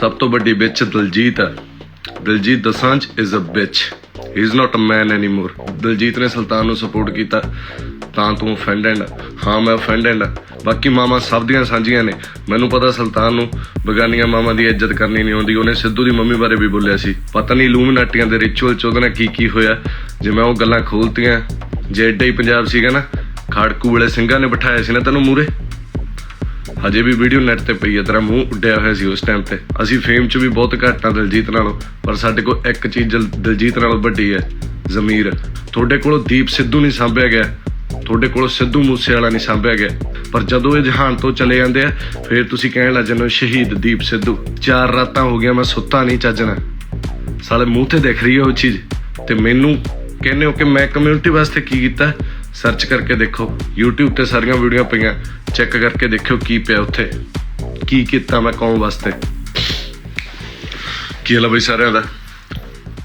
ਸਭ ਤੋਂ ਵੱਡੀ ਵਿੱਚ ਦਲਜੀਤ ਹੈ। Diljit Dosanjh is a bitch he is not a man anymore Diljit ਨੇ ਸੁਲਤਾਨ ਨੂੰ ਸਪੋਰਟ ਕੀਤਾ। ਤਾਂ ਤੂੰ ਅਫੈਂਡਡ ਹਾਂ। ਮੈਂ ਅਫੈਂਡਡ ਬਾਕੀ ਮਾਮਾ ਸਭ ਦੀਆਂ ਸਾਂਝੀਆਂ ਨੇ। ਮੈਨੂੰ ਪਤਾ ਸੁਲਤਾਨ ਨੂੰ ਬਗਾਨੀਆਂ ਮਾਮਾ ਦੀ ਇੱਜ਼ਤ ਕਰਨੀ ਨਹੀਂ ਆਉਂਦੀ। ਉਹਨੇ ਸਿੱਧੂ ਦੀ ਮੰਮੀ ਬਾਰੇ ਵੀ ਬੋਲਿਆ ਸੀ। ਪਤਾ ਨਹੀਂ ਲੂਮਨਾਟੀਆਂ ਦੇ ਰਿਚੁਅਲ ਚ ਉਹਦੇ ਨਾਲ ਕੀ ਕੀ ਹੋਇਆ। ਜੇ ਮੈਂ ਉਹ ਗੱਲਾਂ ਖੋਲਤੀਆਂ, ਜੇ ਏਡਾ ਹੀ ਪੰਜਾਬ ਸੀਗਾ ਨਾ, ਖਾੜਕੂ ਵਾਲੇ ਸਿੰਘਾਂ ਨੇ ਬਿਠਾਇਆ ਸੀ ਨਾ ਤੈਨੂੰ ਮੂਰੇ ਹਜੇ ਵੀ ਵੀਡੀਓ ਨੈਟ ਤੇ ਪਈ ਹੈ ਤੇਰਾ ਮੂੰਹ ਉੱਡਿਆ ਹੋਇਆ ਸੀ ਉਸ ਟਾਈਮ ਤੇ। ਅਸੀਂ ਫੇਮ 'ਚ ਵੀ ਬਹੁਤ ਘੱਟ ਆ ਦਿਲਜੀਤ ਨਾਲੋਂ, ਪਰ ਸਾਡੇ ਕੋਲ ਇੱਕ ਚੀਜ਼ ਜਲ- ਦਿਲਜੀਤ ਨਾਲੋਂ ਵੱਡੀ ਹੈ ਜ਼ਮੀਰ। ਤੁਹਾਡੇ ਕੋਲੋਂ ਦੀਪ ਸਿੱਧੂ ਨਹੀਂ ਸਾਂਭਿਆ ਗਿਆ, ਤੁਹਾਡੇ ਕੋਲੋਂ ਸਿੱਧੂ ਮੂਸੇ ਵਾਲਾ ਨਹੀਂ ਸਾਂਭਿਆ ਗਿਆ। ਪਰ ਜਦੋਂ ਇਹ ਜਹਾਨ ਤੋਂ ਚਲੇ ਜਾਂਦੇ ਆ, ਫਿਰ ਤੁਸੀਂ ਕਹਿਣ ਲੱਗ ਜਾਂਦੇ ਹੋ, ਸ਼ਹੀਦ ਦੀਪ ਸਿੱਧੂ, ਚਾਰ ਰਾਤਾਂ ਹੋ ਗਿਆ ਮੈਂ ਸੁੱਤਾ ਨਹੀਂ ਚੱਜਣਾ ਸਾਲੇ ਮੂੰਹ ਤੇ ਦਿਖ ਰਹੀ ਹੈ ਉਹ ਚੀਜ਼, ਤੇ ਮੈਨੂੰ ਕਹਿੰਦੇ ਹੋ ਕਿ ਮੈਂ ਕਮਿਊਨਿਟੀ ਵਾਸਤੇ ਕੀ ਕੀਤਾ? ਸਰਚ ਕਰਕੇ ਦੇਖੋ। YouTube ਤੇ ਸਾਰੀਆਂ ਵੀਡੀਓ ਪਈਆਂ। ਚੈੱਕ ਕਰਕੇ ਦੇਖਿਓ ਕੀ ਪਿਆ ਉੱਥੇ। ਕੀ ਕੀਤਾ ਮੈਂ ਕੌਮ ਵਾਸਤੇ। ਕੀ ਹਾਲ ਆ ਬਈ ਸਾਰਿਆਂ ਦਾ?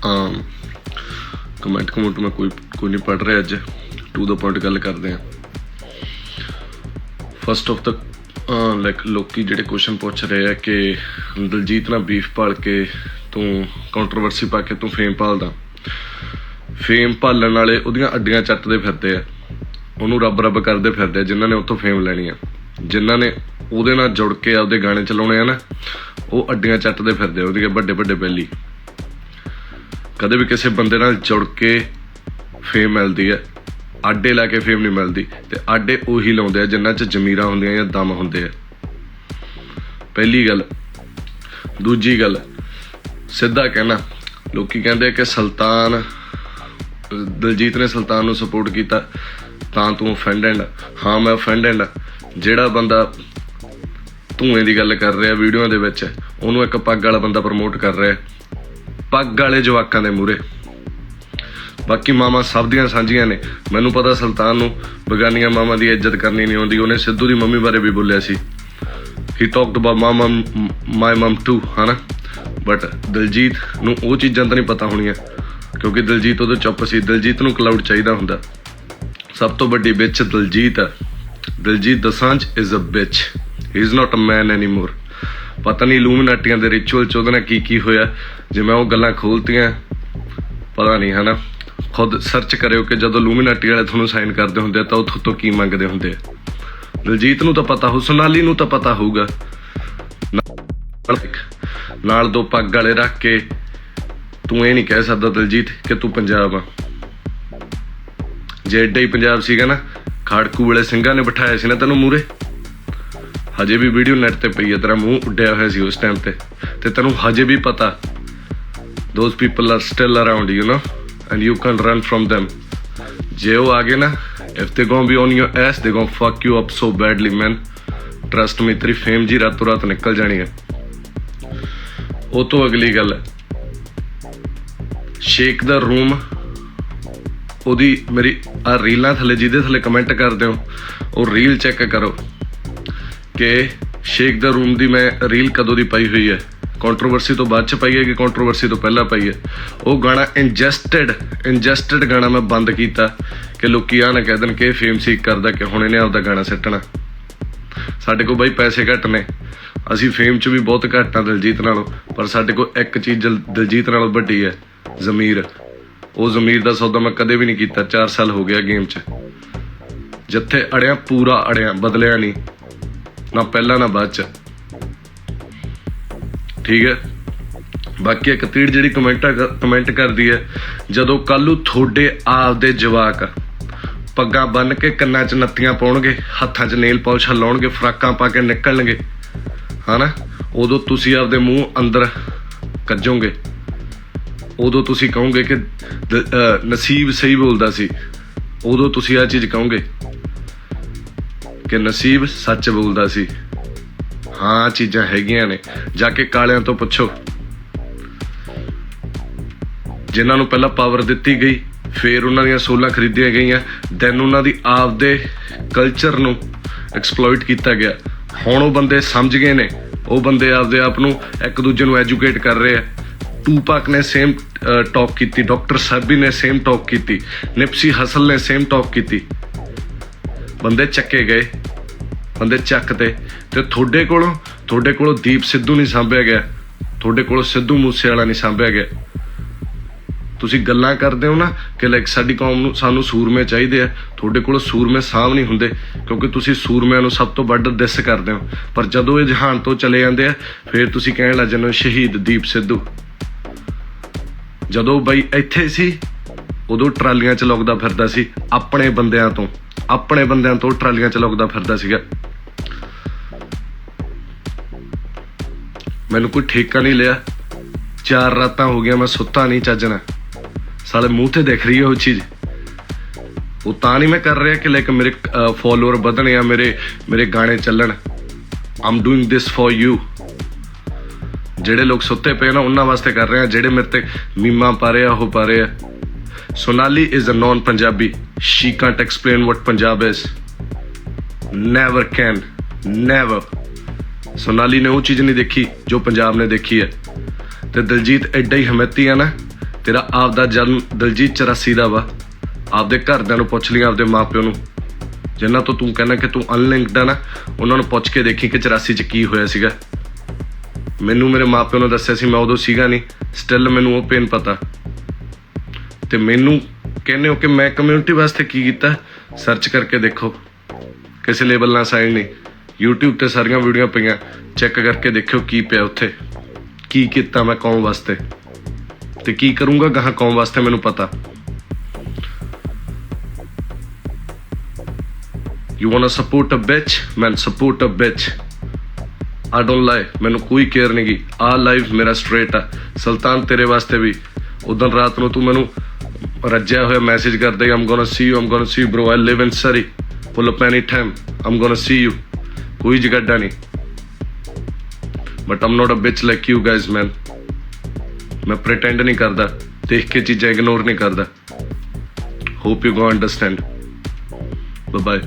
ਆਮ ਕਮੈਂਟ ਕਮੈਂਟ ਮੈਂ ਕੋਈ ਕੋਈ ਨਹੀਂ ਪੜ ਰਿਹਾ ਅੱਜ। ਟੂ ਦਾ ਪੁਆਇੰਟ ਗੱਲ ਕਰਦੇ ਆ ਫਸਟ ਆਫ ਦਾ ਲਾਈਕ ਲੋਕੀ ਜਿਹੜੇ ਕੁਐਸਚਨ ਪੁੱਛ ਰਹੇ ਆ ਕਿ ਦਲਜੀਤ ਨਾਲ ਬੀਫ ਪਾਲ ਕੇ ਤੂੰ ਕੰਟਰੋਵਰਸੀ ਪਾ ਕੇ ਤੂੰ ਫੇਮ ਪਾਲਦਾ ਫੇਮ ਭਾਲਣ ਵਾਲੇ ਉਹਦੀਆਂ ਅੱਡੀਆਂ ਚੱਟਦੇ ਫਿਰਦੇ ਆ। ਉਹਨੂੰ ਰੱਬ ਰੱਬ ਕਰਦੇ ਫਿਰਦੇ ਆ, ਜਿਨ੍ਹਾਂ ਨੇ ਉੱਥੋਂ ਫੇਮ ਲੈਣੀ ਆ। ਜਿਨ੍ਹਾਂ ਨੇ ਉਹਦੇ ਨਾਲ ਜੁੜ ਕੇ ਆਪਦੇ ਗਾਣੇ ਚਲਾਉਣੇ ਆ ਨਾ, ਉਹ ਅੱਡੀਆਂ ਚੱਟਦੇ ਫਿਰਦੇ ਆ, ਉਹਦੀਆਂ ਵੱਡੇ ਵੱਡੇ ਬੈਲੀ। ਕਦੇ ਵੀ ਕਿਸੇ ਬੰਦੇ ਨਾਲ ਜੁੜ ਕੇ ਫੇਮ ਮਿਲਦੀ ਹੈ ਆਡੇ ਲਾ ਕੇ ਫੇਮ ਨਹੀਂ ਮਿਲਦੀ, ਤੇ ਆਡੇ ਉਹੀ ਲਾਉਂਦੇ ਆ, ਜਿਨ੍ਹਾਂ 'ਚ ਜ਼ਮੀਰਾਂ ਹੁੰਦੀਆਂ ਜਾਂ ਦਮ ਹੁੰਦੇ ਆ। ਪਹਿਲੀ ਗੱਲ। ਦੂਜੀ ਗੱਲ, ਸਿੱਧਾ ਕਹਿਣਾ, ਲੋਕੀ ਕਹਿੰਦੇ ਕਿ ਸੁਲਤਾਨ, ਦਲਜੀਤ ਨੇ ਸੁਲਤਾਨ ਨੂੰ ਸਪੋਰਟ ਕੀਤਾ। ਤਾਂ ਤੂੰ ਅਫੈਂਡਡ ਹਾਂ, ਮੈਂ ਅਫੈਂਡਡ ਜਿਹੜਾ ਬੰਦਾ ਧੂਏ ਦੀ ਗੱਲ ਕਰ ਰਿਹਾ ਵੀਡੀਓ ਦੇ ਵਿੱਚ, ਉਹਨੂੰ ਇੱਕ ਪੱਗ ਵਾਲਾ ਬੰਦਾ ਪ੍ਰਮੋਟ ਕਰ ਰਿਹਾ। ਪੱਗ ਵਾਲੇ ਜਵਾਕਾਂ ਦੇ ਮੂਰੇ ਬਾਕੀ ਮਾਮਾ ਸਭ ਦੀਆਂ ਸਾਂਝੀਆਂ ਨੇ। ਮੈਨੂੰ ਪਤਾ ਸੁਲਤਾਨ ਨੂੰ ਬਗਾਨੀਆਂ ਮਾਮਾ ਦੀ ਇੱਜ਼ਤ ਕਰਨੀ ਨਹੀਂ ਆਉਂਦੀ। ਉਹਨੇ ਸਿੱਧੂ ਦੀ ਮੰਮੀ ਬਾਰੇ ਵੀ ਬੋਲਿਆ ਸੀ। He talked about my mom my mom too ਹਨਾ? ਬਟ ਦਿਲਜੀਤ ਨੂੰ ਉਹ ਚੀਜ਼ਾਂ ਤਾਂ ਨਹੀਂ ਪਤਾ ਹੋਣੀਆਂ। ਕਿਉਂਕਿ ਦਿਲਜੀਤ ਉਹਦੇ ਚੁੱਪ ਸੀ। ਦਿਲਜੀਤ ਨੂੰ ਕਲਾਊਡ ਚਾਹੀਦਾ ਹੁੰਦਾ। ਸਭ ਤੋਂ ਵੱਡੀ ਵਿੱਚ ਦਿਲਜੀਤ ਹੈ। Diljit Dosanjh is a bitch he is not a man anymore ਪਤਾ ਨਹੀਂ ਲੂਮਨਾਟੀਆਂ ਦੇ ਰਿਚੁਅਲ ਚ ਉਹਦੇ ਨਾਲ ਕੀ ਕੀ ਹੋਇਆ। ਜੇ ਮੈਂ ਉਹ ਗੱਲਾਂ ਖੋਲਤੀਆਂ, ਪਤਾ ਨਹੀਂ, ਹਨਾ? ਖੁਦ ਸਰਚ ਕਰਿਓ ਕਿ ਜਦੋਂ ਲੂਮੀਨਾਟੀ ਵਾਲੇ ਤੁਹਾਨੂੰ ਸਾਈਨ ਕਰਦੇ ਹੁੰਦੇ ਆ, ਤਾਂ ਉਹ ਤੋਂ ਕੀ ਮੰਗਦੇ ਹੁੰਦੇ ਆ। ਦਿਲਜੀਤ ਨੂੰ ਤਾਂ ਪਤਾ ਹੋ, ਸੋਨਾਲੀ ਨੂੰ ਤਾਂ ਪਤਾ ਹੋਊਗਾ। ਨਾਲ ਦੋ ਪੱਗ ਵਾਲੇ ਰੱਖ ਕੇ ਤੂੰ ਇਹ ਨਹੀਂ ਕਹਿ ਸਕਦਾ ਦਿਲਜੀਤ ਕਿ ਤੂੰ ਪੰਜਾਬ ਆ। ਹਜੇ ਏਡਾ ਹੀ ਪੰਜਾਬ ਸੀਗਾ ਨਾ ਖਾੜਕੂ ਵਾਲੇ ਸਿੰਘਾਂ ਨੇ ਬਿਠਾਇਆ ਸੀ ਨਾ ਤੈਨੂੰ ਮੂਰੇ ਹਜੇ ਵੀ ਵੀਡੀਓ ਨੈਟ ਤੇ ਪਈ ਹੈ ਤੇਰਾ ਮੂੰਹ ਉੱਡਿਆ ਹੋਇਆ ਸੀ ਉਸ ਟਾਈਮ ਤੇ ਤੇ ਤੈਨੂੰ ਹਜੇ ਵੀ ਪਤਾ those people are still around you know and you can run from them ਜੇ ਉਹ ਆ ਗਏ ਨਾ if they gon be on your ass they gon fuck you up so badly man trust me ਤੇਰੀ ਫੇਮ ਜੀ ਰਾਤੋਂ ਰਾਤ ਨਿਕਲ ਜਾਣੀ ਹੈ ਉਹ ਤੋਂ ਅਗਲੀ ਗੱਲ ਹੈ ਸ਼ੇਕ ਦਾ ਰੂਮ ਉਹਦੀ ਮੇਰੀ ਆ ਰੀਲਾਂ ਥੱਲੇ, ਜਿਹਦੇ ਥੱਲੇ ਕਮੈਂਟ ਕਰਦੇ ਹੋ, ਉਹ ਰੀਲ ਚੈੱਕ ਕਰੋ ਕਿ ਸ਼ੇਕ ਦਾ ਰੂਮ ਦੀ ਮੈਂ ਰੀਲ ਕਦੋਂ ਦੀ ਪਾਈ ਹੋਈ ਹੈ। ਕੰਟਰੋਵਰਸੀ ਤੋਂ ਬਾਅਦ ਚ ਪਾਈ ਹੈ ਕਿ ਕੰਟਰੋਵਰਸੀ ਤੋਂ ਪਹਿਲਾਂ ਪਾਈ ਹੈ? ਉਹ ਗਾਣਾ ਇੰਜਸਟਡ ਇੰਜਸਟਡ ਗਾਣਾ ਮੈਂ ਬੰਦ ਕੀਤਾ ਕਿ ਲੋਕੀ ਆ ਨਾ ਕਹਿ ਦੇਣ ਕਿ ਫੇਮ ਸੀਕ ਕਰਦਾ ਕਿ ਹੁਣ ਇਹਨੇ ਆਪਦਾ ਗਾਣਾ ਸਿੱਟਣਾ। ਸਾਡੇ ਕੋਲ ਬਾਈ ਪੈਸੇ ਘੱਟ ਨੇ। ਅਸੀਂ ਫੇਮ 'ਚ ਵੀ ਬਹੁਤ ਘੱਟ ਆ ਦਿਲਜੀਤ ਨਾਲੋਂ, ਪਰ ਸਾਡੇ ਕੋਲ ਇੱਕ ਚੀਜ਼ ਜਲ- ਦਿਲਜੀਤ ਨਾਲੋਂ ਵੱਡੀ ਹੈ, ਜ਼ਮੀਰ। ਉਹ ਜ਼ਮੀਰ ਦਾ ਸੌਦਾ ਮੈਂ ਕਦੇ ਵੀ ਨਹੀਂ ਕੀਤਾ 4 ਸਾਲ ਹੋ ਗਿਆ ਗੇਮ 'ਚ। ਜਿੱਥੇ ਅੜਿਆ ਪੂਰਾ ਅੜਿਆ, ਬਦਲਿਆ ਨਹੀਂ, ਨਾ ਪਹਿਲਾਂ, ਨਾ ਬਾਅਦ 'ਚ। ਠੀਕ ਹੈ? ਬਾਕੀ ਇੱਕ ਤੀੜ ਜਿਹੜੀ ਕਮੈਂਟ ਕਮੈਂਟ ਕਰਦੀ ਹੈ, ਜਦੋਂ ਕੱਲੂ ਤੁਹਾਡੇ ਆਪ ਦੇ ਜਵਾਕ ਪੱਗਾਂ ਬੰਨ ਕੇ ਕੰਨਾਂ 'ਚ ਨੱਤੀਆਂ ਪਾਉਣਗੇ, ਹੱਥਾਂ 'ਚ ਨੇਲ ਪਾਲਿਸ਼ ਲਾਉਣਗੇ ਫਰਾਕਾਂ ਪਾ ਕੇ ਨਿਕਲਣਗੇ, ਹਨਾ? ਉਦੋਂ ਤੁਸੀਂ ਆਪਦੇ ਮੂੰਹ ਅੰਦਰ ਕੱਜੋਗੇ। ਉਦੋਂ ਤੁਸੀਂ ਕਹੋਗੇ ਕਿ ਨਸੀਬ ਸਹੀ ਬੋਲਦਾ ਸੀ। ਉਦੋਂ ਤੁਸੀਂ ਆ ਚੀਜ਼ ਕਹੋਗੇ ਕਿ ਨਸੀਬ ਸੱਚ ਬੋਲਦਾ ਸੀ। ਹਾਂ ਚੀਜ਼ਾਂ ਹੈਗੀਆਂ ਨੇ। ਜਾ ਕੇ ਕਾਲਿਆਂ ਤੋਂ ਪੁੱਛੋ। ਜਿਨ੍ਹਾਂ ਨੂੰ ਪਹਿਲਾਂ ਪਾਵਰ ਦਿੱਤੀ ਗਈ, ਫਿਰ ਉਹਨਾਂ ਦੀਆਂ ਸੋਲਾਂ ਖਰੀਦੀਆਂ ਗਈਆਂ ਦੈਨ ਉਹਨਾਂ ਦੀ ਆਪਦੇ ਕਲਚਰ ਨੂੰ ਐਕਸਪਲੋਇਟ ਕੀਤਾ ਗਿਆ। ਹੁਣ ਉਹ ਬੰਦੇ ਸਮਝ ਗਏ ਨੇ। ਉਹ ਬੰਦੇ ਆਪਦੇ ਆਪ ਨੂੰ ਇੱਕ ਦੂਜੇ ਨੂੰ ਐਜੂਕੇਟ ਕਰ ਰਹੇ ਆ। ਟੂਪਾਕ ਨੇ ਸੇਮ ਟਾਕ ਕੀਤੀ ਡਾਕਟਰ ਸਾਬੀ ਨੇ ਸੇਮ ਟਾਕ ਕੀਤੀ ਨਿਪਸੀ ਹਸਲ ਨੇ ਸੇਮ ਟਾਕ ਕੀਤੀ। ਬੰਦੇ ਚੱਕੇ ਗਏ, ਬੰਦੇ ਚੱਕ ਤੇ ਤੁਹਾਡੇ ਕੋਲੋਂ ਤੁਹਾਡੇ ਕੋਲੋਂ ਦੀਪ ਸਿੱਧੂ ਨਹੀਂ ਸਾਂਭਿਆ ਗਿਆ, ਤੁਹਾਡੇ ਕੋਲ ਸਿੱਧੂ ਮੂਸੇ ਵਾਲਾ ਨਹੀਂ ਸਾਂਭਿਆ ਗਿਆ। ਤੁਸੀਂ ਗੱਲਾਂ ਕਰਦੇ ਹੋ ਨਾ ਕਿ ਲਾਈਕ ਸਾਡੀ ਕੌਮ ਨੂੰ, ਸਾਨੂੰ ਸੂਰਮੇ ਚਾਹੀਦੇ ਆ, ਤੁਹਾਡੇ ਕੋਲ ਸੂਰਮੇ ਸਾਂਭ ਨਹੀਂ ਹੁੰਦੇ, ਕਿਉਂਕਿ ਤੁਸੀਂ ਸੂਰਮਿਆਂ ਨੂੰ ਸਭ ਤੋਂ ਵੱਧ ਦਿਸ ਕਰਦੇ ਹੋ। ਪਰ ਜਦੋਂ ਇਹ ਜਹਾਨ ਤੋਂ ਚਲੇ ਜਾਂਦੇ ਆ, ਫਿਰ ਤੁਸੀਂ ਕਹਿਣ ਲੱਗ ਜਾਂਦੇ ਹੋ ਸ਼ਹੀਦ ਦੀਪ ਸਿੱਧੂ। ਜਦੋਂ ਬਈ ਇੱਥੇ ਸੀ, ਉਦੋਂ ਟਰਾਲੀਆਂ ਚ ਲੁਕਦਾ ਫਿਰਦਾ ਸੀ, ਆਪਣੇ ਬੰਦਿਆਂ ਤੋਂ, ਆਪਣੇ ਬੰਦਿਆਂ ਤੋਂ ਟਰਾਲੀਆਂ ਚ ਲੁਕਦਾ ਫਿਰਦਾ ਸੀਗਾ। ਮੈਨੂੰ ਕੋਈ ਠੇਕਾ ਨਹੀਂ ਲਿਆ। ਚਾਰ ਰਾਤਾਂ ਹੋ ਗਿਆ ਮੈਂ ਸੁੱਤਾ ਨਹੀਂ ਚੱਜਣਾ ਸਾਲੇ ਮੂੰਹ ਤੇ ਦੇਖ ਰਹੀ ਹੈ ਉਹ ਚੀਜ਼। ਉਹ ਤਾਂ ਨਹੀਂ ਮੈਂ ਕਰ ਰਿਹਾ ਕਿ ਲਾਈਕ ਮੇਰੇ ਫਾਲੋਅਰ ਵਧਣ ਜਾਂ ਮੇਰੇ ਮੇਰੇ ਗਾਣੇ ਚੱਲਣ। I'm doing this for you ਜਿਹੜੇ ਲੋਕ ਸੁੱਤੇ ਪਏ ਨਾ, ਉਹਨਾਂ ਵਾਸਤੇ ਕਰ ਰਹੇ ਆ, ਜਿਹੜੇ ਮੇਰੇ ਤੇ ਮੀਮਾ ਪਾ ਰਹੇ ਆ, ਉਹ ਪਾ ਰਹੇ ਆ। Sonali is a non Punjabi she can't explain what Punjab is never can never Sonali ਨੇ ਉਹ ਚੀਜ਼ ਨਹੀਂ ਦੇਖੀ ਜੋ ਪੰਜਾਬ ਨੇ ਦੇਖੀ ਹੈ। ਤੇ ਦਲਜੀਤ ਐਡਾ ਹੀ ਹਮਤੀ ਆ ਨਾ, ਤੇਰਾ ਆਪ ਦਾ ਜਨਮ ਦਲਜੀਤ 84 ਦਾ ਵਾ। ਆਪਦੇ ਘਰਦਿਆਂ ਨੂੰ ਪੁੱਛ ਲਈ ਆਪਦੇ ਮਾਪਿਓ ਨੂੰ। ਜਿਨ੍ਹਾਂ ਤੋਂ ਤੂੰ ਕਹਿੰਦਾ ਕਿ ਤੂੰ ਅਨਲਿੰਕਡ ਆ ਨਾ, ਉਹਨਾਂ ਨੂੰ ਪੁੱਛ ਕੇ ਦੇਖੀ ਕਿ 84 ਚ ਕੀ ਹੋਇਆ ਸੀਗਾ। ਮੈਨੂੰ ਮੇਰੇ ਮਾਪਿਓ ਨੇ ਦੱਸਿਆ ਸੀ, ਮੈਂ ਉਦੋਂ ਸੀਗਾ ਨਹੀਂ। ਸਟਿਲ ਮੈਨੂੰ ਉਹ ਪੇਨ ਪਤਾ। ਤੇ ਮੈਨੂੰ ਕਹਿੰਦੇ ਹੋ ਕਿ ਮੈਂ ਕਮਿਊਨਿਟੀ ਵਾਸਤੇ ਕੀ ਕੀਤਾ? ਸਰਚ ਕਰਕੇ ਦੇਖੋ। ਕਿਸੇ ਲੇਬਲ ਨਾਲ ਸਾਈਨ ਨਹੀਂ। YouTube ਤੇ ਸਾਰੀਆਂ ਵੀਡੀਓ ਪਈਆਂ। ਚੈੱਕ ਕਰਕੇ ਦੇਖਿਓ ਕੀ ਪਿਆ ਉੱਥੇ। ਕੀ ਕੀਤਾ ਮੈਂ ਕੌਮ ਵਾਸਤੇ? ਤੇ ਕੀ ਕਰੂੰਗਾ ਗਾਹਾਂ ਕੌਮ ਵਾਸਤੇ ਮੈਨੂੰ ਪਤਾ। You want to support a bitch man support a bitch I don't lie ਮੈਨੂੰ ਕੋਈ ਕੇਅਰ ਨਹੀਂ ਗਈ ਆ ਲਾਈਫ ਮੇਰਾ ਸਟ੍ਰੇਟ ਆ। ਸੁਲਤਾਨ, ਤੇਰੇ ਵਾਸਤੇ ਵੀ। ਉਦੋਂ ਰਾਤ ਨੂੰ ਤੂੰ ਮੈਨੂੰ ਰੱਜਿਆ ਹੋਇਆ ਮੈਸੇਜ ਕਰਦਾ I'm gonna see you I'm gonna see you bro I live in Surrey pull up any time I'm gonna see you ਕੋਈ ਜਗੱਡਾ ਨਹੀਂ but I'm not a bitch like you guys man ਮੈਂ pretend ਨਹੀਂ ਕਰਦਾ। ਦੇਖ ਕੇ ਚੀਜ਼ਾਂ ignore ਨਹੀਂ ਕਰਦਾ। Hope you go understand bye bye